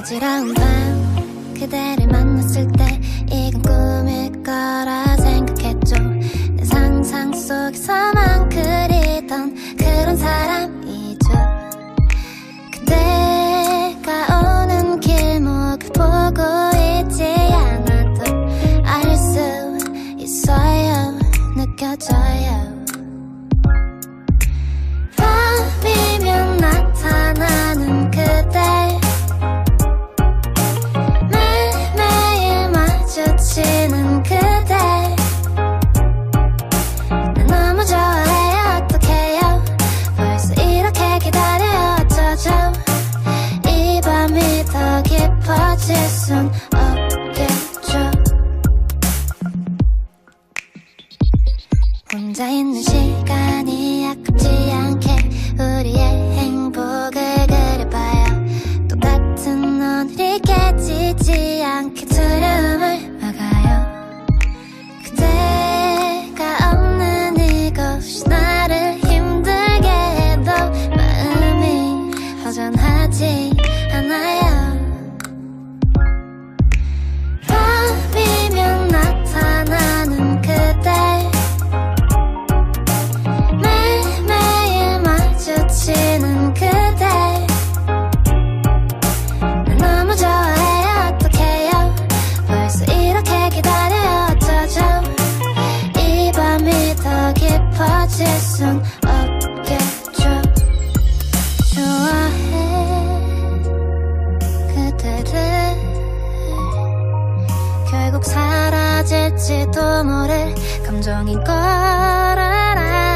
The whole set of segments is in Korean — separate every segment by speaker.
Speaker 1: 어지러운 밤 그대를 만났을 때 꺼질 순 없겠죠. 혼자 있는 시간이 아깝지 않게 우리의 순 없겠죠. 좋아해. 그대를 결국 사라질지도 모를 감정인 걸 알아.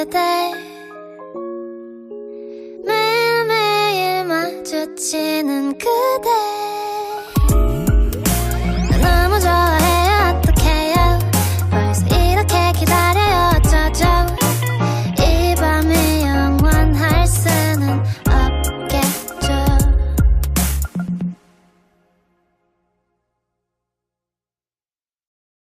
Speaker 1: 그대 매일매일 마주치는 그대.